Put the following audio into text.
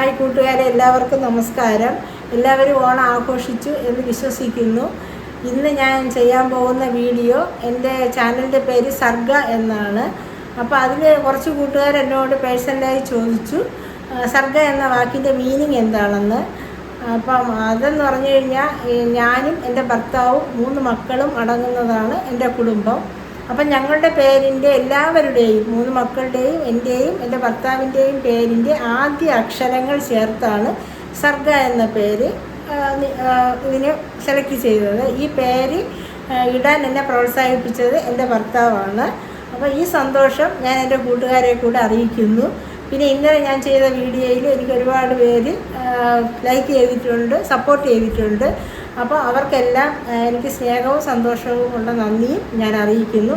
Hi കൂട്ടുകാരെ എല്ലാവർക്കും നമസ്കാരം. എല്ലാവരും ഓണം ആഘോഷിച്ചു എന്ന് വിശ്വസിക്കുന്നു. ഇന്ന് ഞാൻ ചെയ്യാൻ പോകുന്ന വീഡിയോ എന്റെ ചാനലിന്റെ പേര് സർഗ എന്നാണ്. അപ്പോൾ അതിൽ കുറച്ച് കൂട്ടുകാർ എന്നോട് പേഴ്സണലായി ചോദിച്ചു സർഗ എന്ന വാക്കിന്റെ മീനിങ് എന്താണെന്ന്. അപ്പം അതെന്ന് പറഞ്ഞു കഴിഞ്ഞാൽ ഞാനും എന്റെ ഭർത്താവും മൂന്ന് മക്കളും അടങ്ങുന്നതാണ് എന്റെ കുടുംബം. അപ്പം ഞങ്ങളുടെ പേരിന്റെ എല്ലാവരുടെയും മൂന്ന് മക്കളുടെയും എന്റെയും എന്റെ ഭർത്താവിന്റെയും പേരിന്റെ ആദ്യ അക്ഷരങ്ങൾ ചേർത്താണ് സർഗ എന്ന പേര് ഇതിനെ സെലക്ട് ചെയ്തത്. ഈ പേര് ഇടാൻ എന്നെ പ്രോത്സാഹിപ്പിച്ചത് എന്റെ ഭർത്താവാണ്. അപ്പോൾ ഈ സന്തോഷം ഞാൻ എന്റെ കൂട്ടുകാരെ കൂടെ അറിയിക്കുന്നു. പിന്നെ ഇന്നലെ ഞാൻ ചെയ്ത വീഡിയോയിൽ എനിക്ക് ഒരുപാട് പേര് ലൈക്ക് ചെയ്തിട്ടുണ്ട് സപ്പോർട്ട് ചെയ്തിട്ടുണ്ട്. അപ്പോൾ അവർക്കെല്ലാം എനിക്ക് സ്നേഹവും സന്തോഷവും ഉള്ള നന്ദിയും ഞാൻ അറിയിക്കുന്നു.